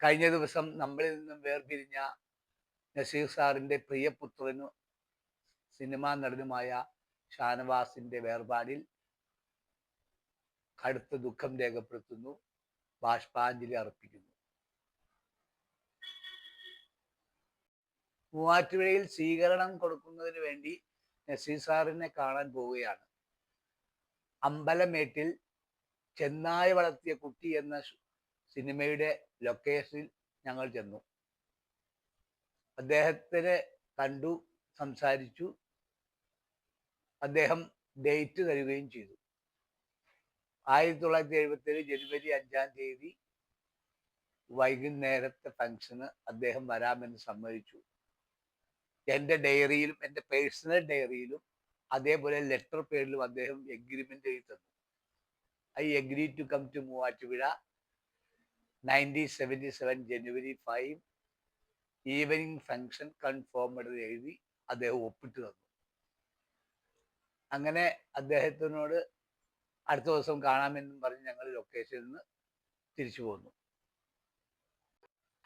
കഴിഞ്ഞ ദിവസം നമ്മളിൽ നിന്നും വേർപിരിഞ്ഞ നസീർ സാറിന്റെ പ്രിയപുത്രനും സിനിമാ നടനുമായ ഷാനവാസിന്റെ വേർപാടിൽ കടുത്ത ദുഃഖം രേഖപ്പെടുത്തുന്നു ബാഷ്പാഞ്ജലി അർപ്പിക്കുന്നു. മൂവാറ്റുപുഴയിൽ സ്വീകരണം കൊടുക്കുന്നതിന് വേണ്ടി നസീർ സാറിനെ കാണാൻ പോവുകയാണ്. അമ്പലമേട്ടിൽ ചെന്നായ വളർത്തിയ കുട്ടി എന്ന സിനിമയുടെ ലൊക്കേഷനിൽ ഞങ്ങൾ ചെന്നു. അദ്ദേഹത്തിനെ കണ്ടു സംസാരിച്ചു. അദ്ദേഹം ഡേറ്റ് തരികയും ചെയ്തു. ആയിരത്തി തൊള്ളായിരത്തി എഴുപത്തി ഏഴ് ജനുവരി അഞ്ചാം തീയതി വൈകുന്നേരത്തെ ഫംഗ്ഷന് അദ്ദേഹം വരാമെന്ന് സമ്മതിച്ചു. എന്റെ ഡയറിയിലും എന്റെ പേഴ്സണൽ ഡയറിയിലും അതേപോലെ ലെറ്റർ പേരിലും അദ്ദേഹം എഗ്രിമെന്റ് എഴുതി തന്നു. I agree to come to Muvattupuzha. Nineteen seventy seven January five evening function confirmed എഴുതി അദ്ദേഹം ഒപ്പിട്ട് തന്നു. അങ്ങനെ അദ്ദേഹത്തിനോട് അടുത്ത ദിവസം കാണാമെന്നും പറഞ്ഞ് ഞങ്ങൾ ലൊക്കേഷനിൽ നിന്ന് തിരിച്ചു പോന്നു.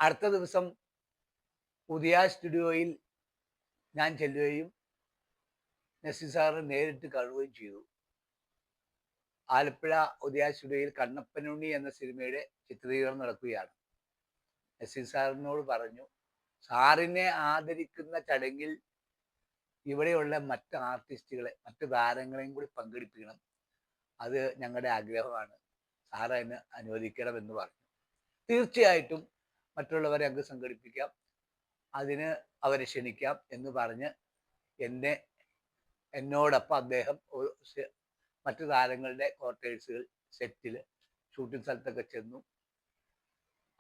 അടുത്ത ദിവസം പുതിയ സ്റ്റുഡിയോയിൽ ഞാൻ ചെല്ലുകയും നസീർ സാറിനെ നേരിട്ട് കാണുകയും ചെയ്തു. ആലപ്പുഴ ഉദയാശുരയിൽ കണ്ണപ്പനുണ്ണി എന്ന സിനിമയുടെ ചിത്രീകരണം നടക്കുകയാണ്. നസീർ സാറിനോട് പറഞ്ഞു സാറിനെ ആദരിക്കുന്ന ചടങ്ങിൽ ഇവിടെയുള്ള മറ്റ് ആർട്ടിസ്റ്റുകളെ മറ്റ് താരങ്ങളെയും കൂടി പങ്കെടുപ്പിക്കണം. അത് ഞങ്ങളുടെ ആഗ്രഹമാണ്. സാർ അതിന് അനുവദിക്കണമെന്ന് പറഞ്ഞു. തീർച്ചയായിട്ടും മറ്റുള്ളവരെ അങ്ങ് സംഘടിപ്പിക്കാം. അതിന് അവരെ ക്ഷണിക്കാം എന്ന് പറഞ്ഞ് എന്നെ എന്നോടൊപ്പം അദ്ദേഹം മറ്റു താരങ്ങളുടെ ക്വാർട്ടേഴ്സുകൾ സെറ്റിൽ ഷൂട്ടിംഗ് സ്ഥലത്തൊക്കെ ചെന്നു.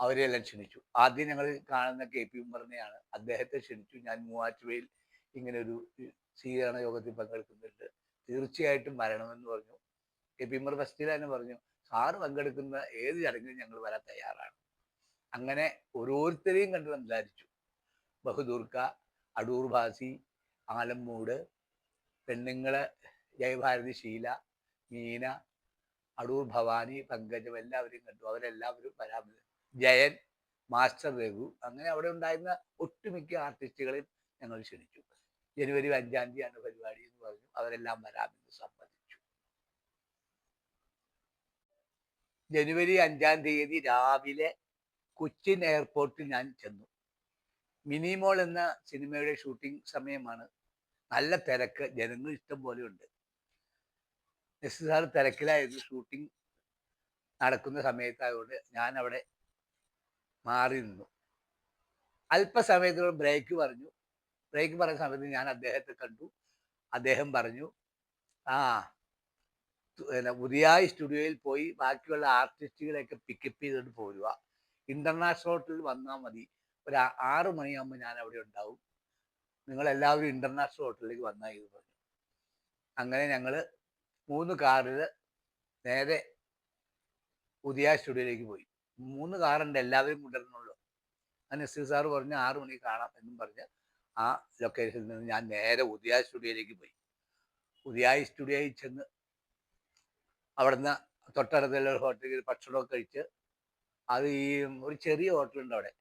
അവരെല്ലാം ക്ഷണിച്ചു. ആദ്യം ഞങ്ങൾ കാണുന്ന കെ പി ഉമ്മറിനെയാണ്. അദ്ദേഹത്തെ ക്ഷണിച്ചു. ഞാൻ മൂവാറ്റുപുഴയിൽ ഇങ്ങനെ ഒരു സ്വീകരണ യോഗത്തിൽ പങ്കെടുക്കുന്നുണ്ട്. തീർച്ചയായിട്ടും വരണമെന്ന് പറഞ്ഞു. കെ പി ഉമ്മർ ഫസ്റ്റിൽ തന്നെ പറഞ്ഞു സാറ് പങ്കെടുക്കുന്ന ഏത് ചടങ്ങിലും ഞങ്ങൾ വരാൻ തയ്യാറാണ്. അങ്ങനെ ഓരോരുത്തരെയും കണ്ട് സംസാരിച്ചു. ബഹദൂർക്ക അടൂർ ഭാസി ആലമ്മൂട് പെണ്ണുങ്ങൾ ജയഭാരതി ശീല മീന അടൂർ ഭവാനി പങ്കജം എല്ലാവരെയും കണ്ടു. അവരെല്ലാവരും വരാൻ ജയൻ മാസ്റ്റർ രഘു അങ്ങനെ അവിടെ ഉണ്ടായിരുന്ന ഒട്ടുമിക്ക ആർട്ടിസ്റ്റുകളെയും ഞങ്ങൾ ക്ഷണിച്ചു. ജനുവരി അഞ്ചാം തീയതിയാണ് പരിപാടി എന്ന് പറഞ്ഞു. അവരെല്ലാം വരാമെന്ന് സമ്മതിച്ചു. ജനുവരി അഞ്ചാം തീയതി രാവിലെ കൊച്ചിൻ എയർപോർട്ടിൽ ഞാൻ ചെന്നു. മിനിമോൾ എന്ന സിനിമയുടെ ഷൂട്ടിംഗ് സമയമാണ്. നല്ല തിരക്ക് ജനങ്ങൾ ഇഷ്ടം പോലെ ഉണ്ട്. നസീർ തിരക്കിലായിരുന്നു ഷൂട്ടിംഗ് നടക്കുന്ന സമയത്തായതുകൊണ്ട് ഞാൻ അവിടെ മാറി നിന്നു. അല്പസമയത്തിനുള്ള ബ്രേക്ക് പറഞ്ഞു. ബ്രേക്ക് പറഞ്ഞ സമയത്ത് ഞാൻ അദ്ദേഹത്തെ കണ്ടു. അദ്ദേഹം പറഞ്ഞു ആ പുതിയായി സ്റ്റുഡിയോയിൽ പോയി ബാക്കിയുള്ള ആർട്ടിസ്റ്റുകളെയൊക്കെ പിക്കപ്പ് ചെയ്തിട്ട് പോരുക ഇന്റർനാഷണൽ ഹോട്ടലിൽ വന്നാൽ മതി. ഒരു ആറ് മണിയാകുമ്പോൾ ഞാൻ അവിടെ ഉണ്ടാവും. നിങ്ങളെല്ലാവരും ഇന്റർനാഷണൽ ഹോട്ടലിലേക്ക് വന്നാൽ ഇത് പറഞ്ഞു. അങ്ങനെ ഞങ്ങൾ മൂന്ന് കാറിൽ നേരെ പുതിയ സ്റ്റുഡിയോയിലേക്ക് പോയി. മൂന്ന് കാറുണ്ട് എല്ലാവരും കൊണ്ടുവരണുള്ളൂ അങ്ങനെ നസീർ സാറ് പറഞ്ഞ് ആറ് മണിക്ക് കാണാം എന്നും പറഞ്ഞ് ആ ലൊക്കേഷനിൽ നിന്ന് ഞാൻ നേരെ ഉദയ സ്റ്റുഡിയോയിലേക്ക് പോയി. ഉദയ സ്റ്റുഡിയോയിൽ ചെന്ന് അവിടുന്ന് തൊട്ടടുത്തുള്ള ഹോട്ടലിൽ ഭക്ഷണമൊക്കെ കഴിച്ച് അത് ഈ ഒരു ചെറിയ ഹോട്ടലുണ്ട് അവിടെ.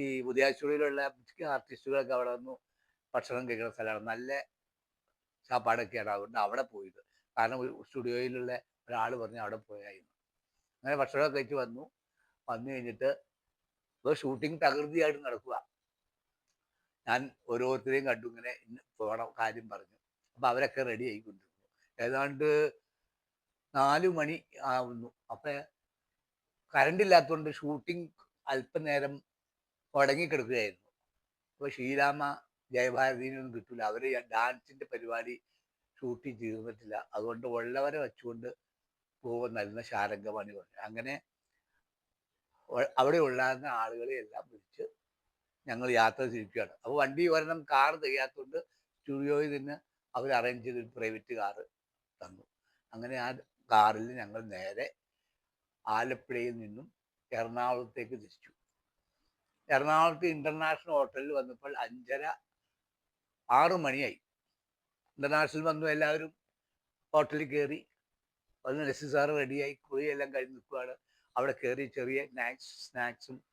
ഈ ഉദയ സ്റ്റുഡിയോയിലുള്ള ആർട്ടിസ്റ്റുകളൊക്കെ അവിടെ വന്നു ഭക്ഷണം കഴിക്കുന്ന സ്ഥലമാണ്. നല്ല ചാപ്പാടൊക്കെയാണ് അതുകൊണ്ട് അവിടെ പോയത്. കാരണം സ്റ്റുഡിയോയിലുള്ള ഒരാൾ പറഞ്ഞ് അവിടെ പോയായിരുന്നു. അങ്ങനെ ഭക്ഷണമൊക്കെ കഴിച്ച് വന്നു. വന്നു കഴിഞ്ഞിട്ട് ഇപ്പോൾ ഷൂട്ടിംഗ് തകൃതിയായിട്ട് നടക്കുക ഞാൻ ഓരോരുത്തരെയും കണ്ടു. ഇങ്ങനെ പോകണം കാര്യം പറഞ്ഞു. അപ്പം അവരൊക്കെ റെഡി ആയിക്കൊണ്ടിരുന്നു. ഏതാണ്ട് നാലു മണി ആവുന്നു. അപ്പം കറണ്ട് ഇല്ലാത്തതുകൊണ്ട് ഷൂട്ടിംഗ് അല്പനേരം മുടങ്ങിക്കിടക്കുകയായിരുന്നു അപ്പോൾ ശ്രീരാമ ജയഭാരതിനൊന്നും കിട്ടില്ല അവർ ഡാൻസിന്റെ പരിപാടി ഷൂട്ടിംഗ് തീർന്നിട്ടില്ല അതുകൊണ്ട് ഉള്ളവരെ വെച്ചുകൊണ്ട് പോകുന്നല്ല ശാരംഗമണി പറഞ്ഞു അങ്ങനെ അവിടെ ഉണ്ടാകുന്ന ആളുകളെ എല്ലാം വിളിച്ച് ഞങ്ങൾ യാത്ര തിരിക്കുകയാണ്. അപ്പോൾ വണ്ടി ഒരെണ്ണം കാർ തികയാത്തതുകൊണ്ട് സ്റ്റുഡിയോയിൽ നിന്ന് അവർ അറേഞ്ച് ചെയ്ത് പ്രൈവറ്റ് കാറ് തന്നു. അങ്ങനെ ആ കാറിൽ ഞങ്ങൾ നേരെ ആലപ്പുഴയിൽ നിന്നും എറണാകുളത്തേക്ക് തിരിച്ചു. എറണാകുളത്ത് ഇന്റർനാഷണൽ ഹോട്ടലിൽ വന്നപ്പോൾ അഞ്ചര ആറു മണിയായി. ഇന്റർനാഷണൽ വന്നു എല്ലാവരും ഹോട്ടലിൽ കയറി വന്ന് നസീർ സാറ് റെഡിയായി കുളിയെല്ലാം കഴിഞ്ഞ് നിൽക്കുകയാണ് അവിടെ കയറി ചെറിയ സ്നാക്സ് സ്നാക്സും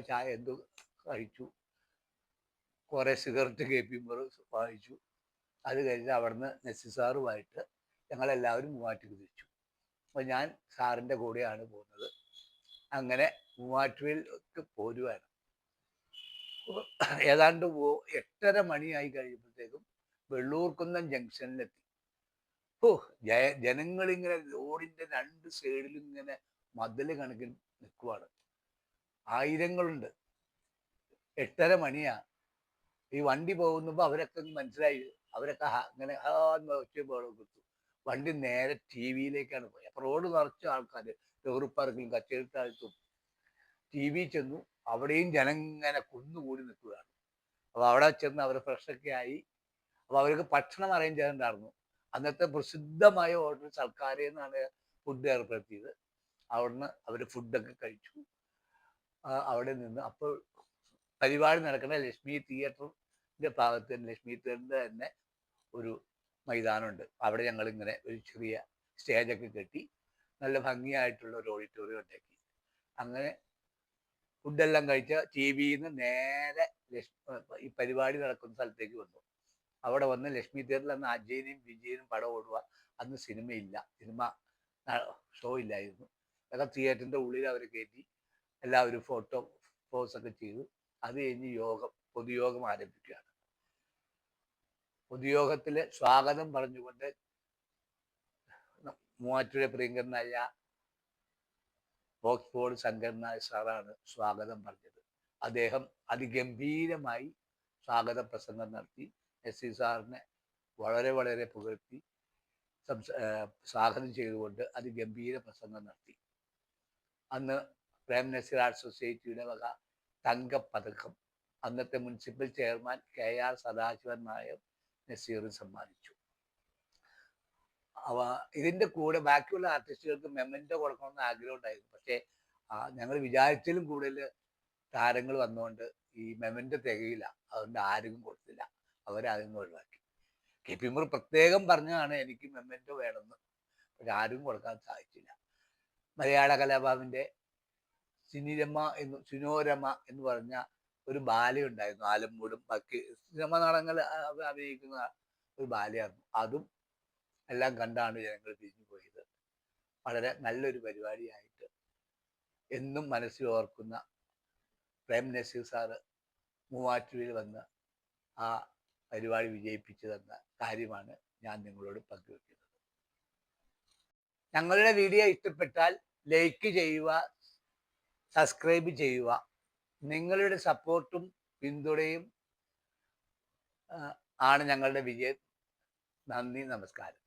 ചായ എന്തോ കഴിച്ചു. കുറേ സിഗരറ്റ് കേൾപ്പിക്കുമ്പോൾ വാങ്ങിച്ചു. അത് കഴിഞ്ഞ് അവിടുന്ന് നെസ്സി സാറുമായിട്ട് ഞങ്ങളെല്ലാവരും മൂവാറ്റുപുഴ തിരിച്ചു. അപ്പോൾ ഞാൻ സാറിന്റെ കൂടെയാണ് പോകുന്നത്. അങ്ങനെ മൂവാറ്റുപുഴയിലേക്ക് പോരുവാണ്. ഏതാണ്ട് പോ- എട്ടര മണിയായി കഴിയുമ്പോഴത്തേക്കും വെള്ളൂർക്കുന്നം ജംഗ്ഷനിലെത്തി. ഓ ജയ ജനങ്ങളിങ്ങനെ റോഡിന്റെ രണ്ട് സൈഡിലും ഇങ്ങനെ മതിൽ കണക്കിന് നിൽക്കുവാണ് ആയിരങ്ങളുണ്ട്. എട്ടര മണിയാ. ഈ വണ്ടി പോകുന്നപ്പോൾ അവരൊക്കെ മനസ്സിലായി. അവരൊക്കെ അങ്ങനെ ബഹളം കൊടുത്തു. വണ്ടി നേരെ ടി വിയിലേക്കാണ് പോയത് അപ്പൊ റോഡ് നിറച്ച ആൾക്കാർ ലോറി പാർക്കിലും ടി വി ചെന്നു. അവിടെയും ജനം ഇങ്ങനെ കുന്നുകൂടി നിൽക്കുകയാണ്. അപ്പൊ അവിടെ ചെന്ന് അവർ ഫ്രഷൊക്കെ ആയി അപ്പൊ അവർക്ക് ഭക്ഷണം അറേഞ്ച് ചെയ്തിട്ടുണ്ടായിരുന്നു അന്നത്തെ പ്രസിദ്ധമായ ഹോട്ടൽ സർക്കാരിൽ എന്നാണ് ഫുഡ് ഏർപ്പെടുത്തിയത്. അവിടുന്ന് അവർ ഫുഡൊക്കെ കഴിച്ചു. അവിടെ നിന്ന് അപ്പോൾ പരിപാടി നടക്കുന്ന ലക്ഷ്മി തിയേറ്ററിന്റെ ഭാഗത്ത് ലക്ഷ്മി തിയേറ്ററിന്റെ തന്നെ ഒരു മൈതാനമുണ്ട്. അവിടെ ഞങ്ങൾ ഇങ്ങനെ ഒരു ചെറിയ സ്റ്റേജൊക്കെ കെട്ടി നല്ല ഭംഗിയായിട്ടുള്ള ഒരു ഓഡിറ്റോറിയം ഉണ്ടാക്കി. അങ്ങനെ ഫുഡെല്ലാം കഴിച്ച ടി വിയിൽ നിന്ന് നേരെ ഈ പരിപാടി നടക്കുന്ന സ്ഥലത്തേക്ക് വന്നു. അവിടെ വന്ന് ലക്ഷ്മി തിയേറ്ററിൽ അന്ന് അജയനും വിജയനും പടം ഓടുക. അന്ന് സിനിമയില്ല സിനിമ ഷോ ഇല്ലായിരുന്നു. അതൊക്കെ തിയേറ്ററിന്റെ ഉള്ളിൽ അവർ കയറ്റി എല്ലാവരും ഫോട്ടോ പോസ് ഒക്കെ ചെയ്തു. അത് കഴിഞ്ഞ് യോഗം പൊതുയോഗം ആരംഭിക്കുകയാണ്. പൊതുയോഗത്തിലെ സ്വാഗതം പറഞ്ഞുകൊണ്ട് മൂവാറ്റുപുഴ പ്രിയങ്കരനായ ഓക്സ്ഫോർഡ് ശങ്കരൻ നായർ സാറാണ് സ്വാഗതം പറഞ്ഞത്. അദ്ദേഹം അതിഗംഭീരമായി സ്വാഗത പ്രസംഗം നടത്തി. എസ് സി സാറിനെ വളരെ വളരെ പുകഴ്ത്തി സംസ ചെയ്തുകൊണ്ട് ചെയ്തുകൊണ്ട് അതിഗംഭീര പ്രസംഗം നടത്തി. അന്ന് പ്രേം നസീർ ആർട്ട് സൊസൈറ്റിയുടെ വക തങ്കപ്പതക്കം അന്നത്തെ municipal chairman K R Sadasivan Nair Nazir സമ്മാനിച്ചു. അവ ഇതിന്റെ കൂടെ ബാക്കിയുള്ള ആർട്ടിസ്റ്റുകൾക്ക് മെമ്മന്റോ കൊടുക്കണമെന്ന് ആഗ്രഹം ഉണ്ടായിരുന്നു പക്ഷേ ഞങ്ങൾ വിചാരിച്ചാലും കൂടുതൽ താരങ്ങൾ വന്നുകൊണ്ട് ഈ മെമ്മന്റെ തികയില്ല. അതുകൊണ്ട് ആരും കൊടുത്തില്ല. അവരതിൽ നിന്ന് ഒഴിവാക്കി. കെ പി മുറി പ്രത്യേകം പറഞ്ഞതാണ് എനിക്ക് മെമ്മന്റോ വേണമെന്ന്. പക്ഷെ ആരും കൊടുക്കാൻ സാധിച്ചില്ല. മലയാള കലാഭാവിന്റെ സിനിരമ എന്ന് സിനോരമ എന്ന് പറഞ്ഞ ഒരു ബാലയുണ്ടായിരുന്നു ആലമ്പൂടും. ബാക്കി സിനിമ നാടകങ്ങൾ അഭിനയിക്കുന്ന ഒരു ബാലയായിരുന്നു. അതും എല്ലാം കണ്ടാണ് ജനങ്ങൾ തിരിഞ്ഞു പോയത്. വളരെ നല്ലൊരു പരിപാടിയായിട്ട് എന്നും മനസ്സിൽ ഓർക്കുന്ന പ്രേം നസീർ സാറ് മൂവാറ്റുവിൽ വന്ന് ആ പരിപാടി വിജയിപ്പിച്ചു തന്ന കാര്യമാണ് ഞാൻ നിങ്ങളോട് പങ്കുവെക്കുന്നത്. ഞങ്ങളുടെ വീഡിയോ ഇഷ്ടപ്പെട്ടാൽ ലൈക്ക് ചെയ്യുക സബ്സ്ക്രൈബ് ചെയ്യുക. നിങ്ങളുടെ സപ്പോർട്ടും പിന്തുണയും ആണ് ഞങ്ങളുടെ വിജയം. നന്ദി നമസ്കാരം.